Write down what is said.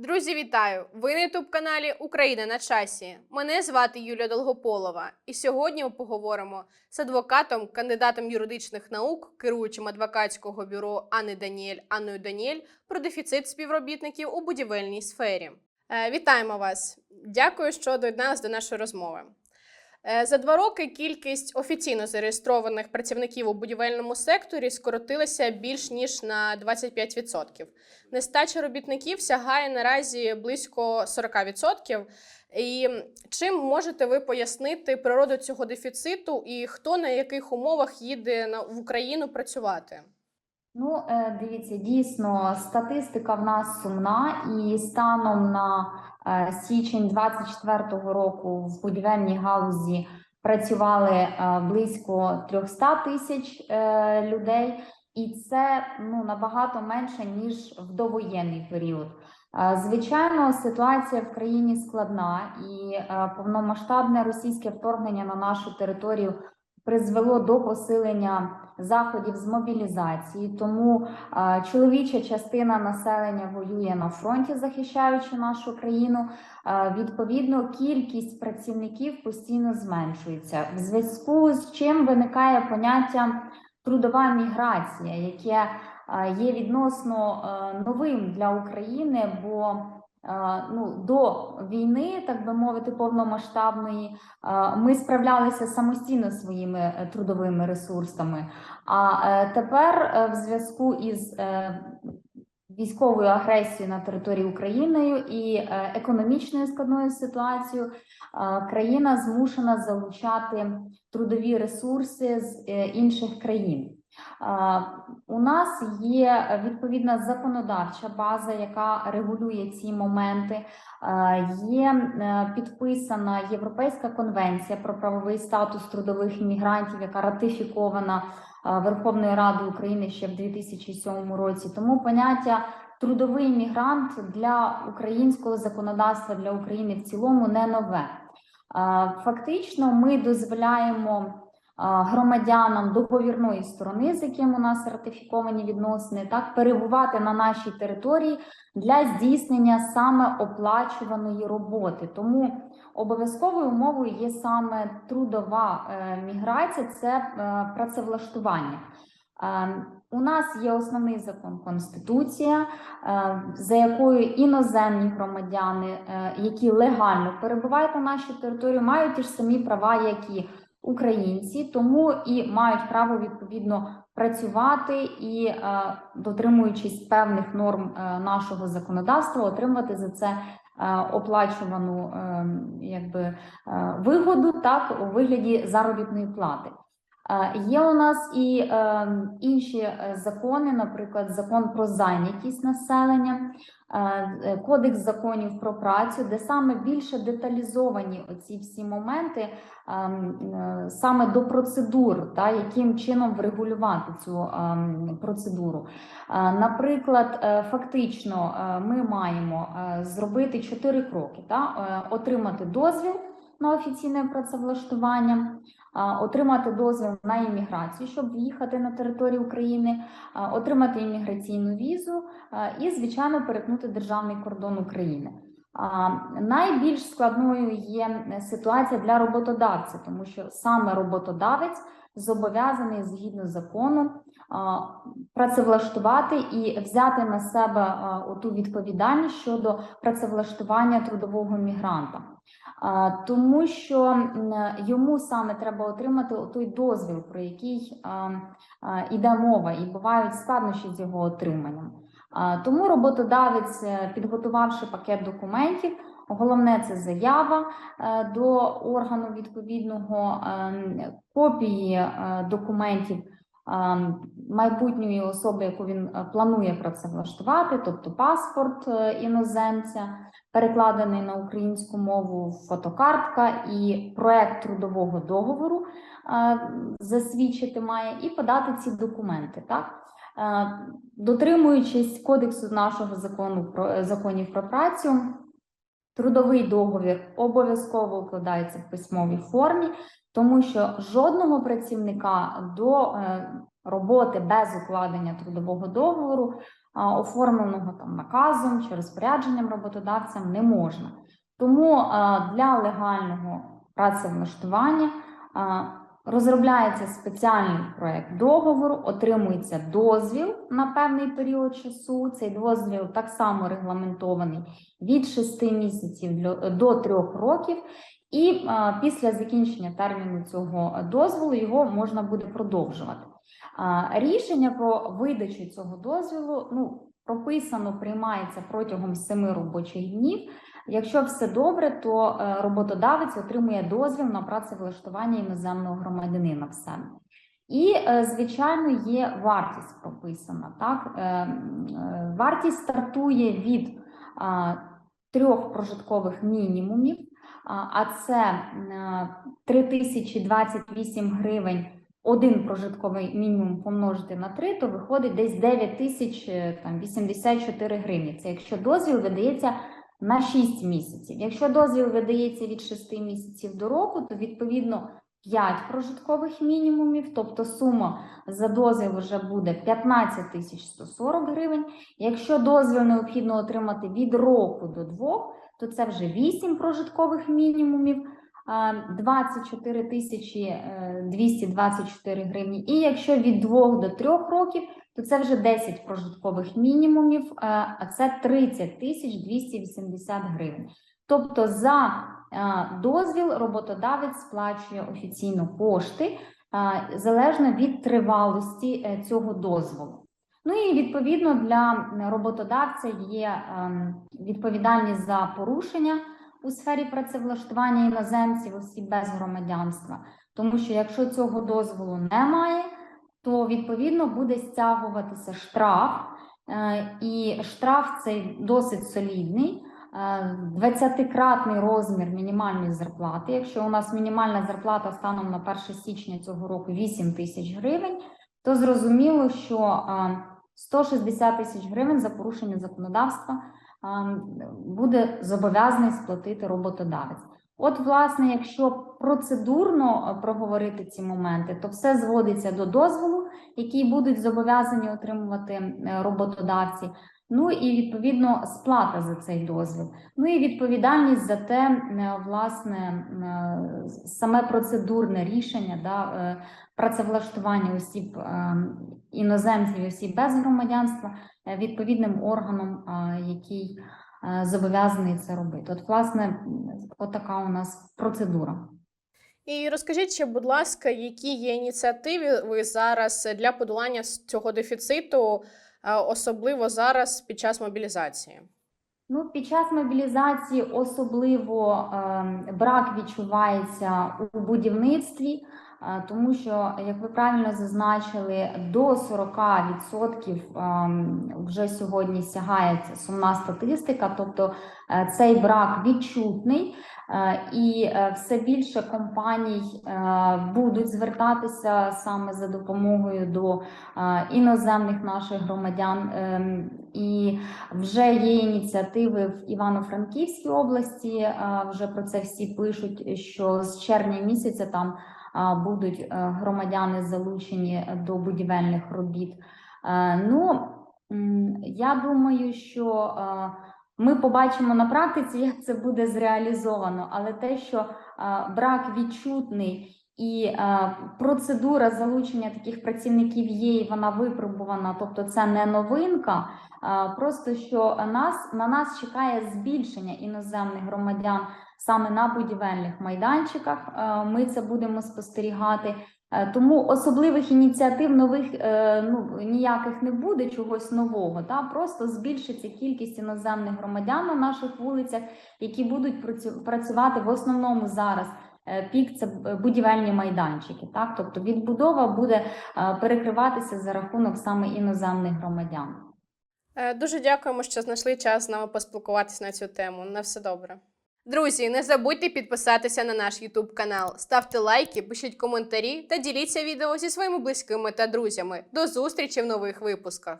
Друзі, вітаю! Ви на ютуб каналі Україна на часі. Мене звати Юлія Долгополова, і сьогодні ми поговоримо з адвокатом, кандидатом юридичних наук, керуючим адвокатського бюро Анни Даніель Анною Даніель про дефіцит співробітників у будівельній сфері. Е, вітаємо вас! Дякую, що доєдналися до нашої розмови. Е, За два роки кількість офіційно зареєстрованих працівників у будівельному секторі скоротилася більш ніж на 25%. Нестача робітників сягає наразі близько 40%. І чим можете ви пояснити природу цього дефіциту і хто на яких умовах їде в Україну працювати? Ну, е, дивіться, дійсно, статистика в нас сумна, і станом на січень 24-го року в будівельній галузі працювали е, близько 300 тисяч е, людей, і це ну, набагато менше, ніж в довоєнний період. Е, Звичайно, ситуація в країні складна, і е, повномасштабне російське вторгнення на нашу територію призвело до посилення заходів з мобілізації, тому чоловіча частина населення воює на фронті, захищаючи нашу країну. Відповідно, кількість працівників постійно зменшується. В зв'язку з чим виникає поняття трудова міграція, яке є відносно новим для України, бо ну, до війни, так би мовити, повномасштабної, е, ми справлялися самостійно своїми е, трудовими ресурсами. А е, тепер, е, в зв'язку із е, військовою агресією на території України і е, економічною складною ситуацією, е, країна змушена залучати трудові ресурси з е, інших країн. Е, У нас є відповідна законодавча база, яка регулює ці моменти. Е, Є е, підписана Європейська конвенція про правовий статус трудових іммігрантів, яка ратифікована е, Верховною Радою України ще в 2007 році. Тому поняття трудовий іммігрант для українського законодавства для України в цілому не нове. Е, Фактично, ми дозволяємо е, громадянам договірної сторони, з яким у нас ратифіковані відносини, так перебувати на нашій території для здійснення саме оплачуваної роботи. Тому обов'язковою умовою є саме трудова е, міграція, це е, працевлаштування. Е, У нас є основний закон Конституція, за якою іноземні громадяни, які легально перебувають на нашій території, мають ті ж самі права, як і українці, тому і мають право відповідно працювати і, е, дотримуючись певних норм е, нашого законодавства, отримати за це е, оплачувану е, якби, вигоду так у вигляді заробітної плати. Є у нас і е, інші е, закони, наприклад, закон про зайнятість населення, е, кодекс законів про працю, де саме більше деталізовані оці всі моменти ем, е, саме до процедур, та яким чином врегулювати цю ем, процедуру. Наприклад, фактично, ми маємо зробити чотири кроки: та отримати дозвіл на офіційне працевлаштування отримати дозвіл на імміграцію, щоб в'їхати на територію України, отримати імміграційну візу і, звичайно, перетнути державний кордон України. Найбільш складною є ситуація для роботодавця, тому що саме роботодавець зобов'язаний згідно закону працевлаштувати і взяти на себе оту відповідальність щодо працевлаштування трудового мігранта. Тому що йому саме треба отримати той дозвіл, про який іде мова, і бувають складнощі з його отриманням. Тому роботодавець, е, підготувавши пакет документів, головне це заява е, до органу відповідного ем, копії е, документів майбутньої особи, яку він е, планує працевлаштувати, тобто паспорт е, іноземця перекладений на українську мову фотокартка і проект трудового договору е, засвідчити має і подати ці документи. Так? Дотримуючись кодексу нашого закону про законів про працю, трудовий договір обов'язково укладається в письмовій формі, тому що жодного працівника до е, роботи без укладення трудового договору оформленого там наказом чи розпорядженням роботодавцям не можна. Тому для легального працевлаштування розробляється спеціальний проект договору, отримується дозвіл на певний період часу. Цей дозвіл так само регламентований від 6 місяців до 3 років. І а, після закінчення терміну цього дозволу його можна буде продовжувати. А, рішення про видачу цього дозволу ну, прописано, приймається протягом 7 робочих днів. Якщо все добре, то е, роботодавець отримує дозвіл на працевлаштування іноземного громадянина в себе. І, е, звичайно, є вартість прописана. Так? Е, Вартість стартує від трьох прожиткових мінімумів, а, це м, 3028 гривень. Один прожитковий мінімум помножити на 3, то виходить десь 9084 гривні. Це якщо дозвіл видається на 6 місяців. Якщо дозвіл видається від 6 місяців до року, то відповідно 5 прожиткових мінімумів, тобто сума за дозвіл вже буде 15 тисяч 140 гривень. Якщо дозвіл необхідно отримати від року до 2, то це вже 8 прожиткових мінімумів. а, 24 тисячі е, 224 гривні. І якщо від 2 до 3 років, то це вже 10 прожиткових мінімумів, е, а це 30 тисяч 280 гривень. Тобто за е, дозвіл роботодавець сплачує офіційно кошти е, залежно від тривалості е, цього дозволу. Ну і відповідно для роботодавця є ем, відповідальність за порушення у сфері працевлаштування іноземців осіб без громадянства, тому що якщо цього дозволу немає, то відповідно буде стягуватися штраф, і штраф цей досить солідний. Е, 20-кратний розмір мінімальної зарплати. Якщо у нас мінімальна зарплата станом на 1 січня цього року 8 тисяч гривень, то зрозуміло, що е, 160 тисяч гривень за порушення законодавства е, буде зобов'язаний сплатити роботодавець. От, власне, якщо процедурно е, проговорити ці моменти, то все зводиться до дозволу, який будуть зобов'язані отримувати е, роботодавці. Ну і відповідно сплата за цей дозвіл. Ну і відповідальність за те, е, власне, е, саме процедурне рішення да, е, працевлаштування осіб іноземців, і осіб без громадянства відповідним органом, який зобов'язаний це робити. От, власне, от така у нас процедура. І розкажіть ще, будь ласка, які є ініціативи ви зараз для подолання цього дефіциту, особливо зараз під час мобілізації? Ну, під час мобілізації особливо е, брак відчувається у будівництві, тому що, як ви правильно зазначили, до 40% ем, вже сьогодні сягає сумна статистика, тобто е, цей брак відчутний. Е, І е, все більше компаній е, будуть звертатися саме за допомогою до е, іноземних наших громадян. Ем, І вже є ініціативи в Івано-Франківській області. е, Вже про це всі пишуть. Що з червня місяця там будуть е, громадяни залучені до будівельних робіт. Е, Ну я думаю, що е, ми побачимо на практиці, як це буде зреалізовано, але те, що брак відчутний. І процедура залучення таких працівників є, і вона випробувана, тобто це не новинка. Просто що нас на нас чекає збільшення іноземних громадян саме на будівельних майданчиках. Е, Ми це будемо спостерігати. Е, Тому особливих ініціатив нових е, ну ніяких не буде чогось нового. Та просто збільшиться кількість іноземних громадян на наших вулицях, які будуть працювати в основному зараз. Пік це будівельні майданчики, так тобто відбудова буде перекриватися за рахунок саме іноземних громадян. Дуже дякуємо, що знайшли час з нами поспілкуватися на цю тему. На все добре. Друзі, не забудьте підписатися на наш YouTube канал, ставте лайки, пишіть коментарі та діліться відео зі своїми близькими та друзями. До зустрічі в нових випусках.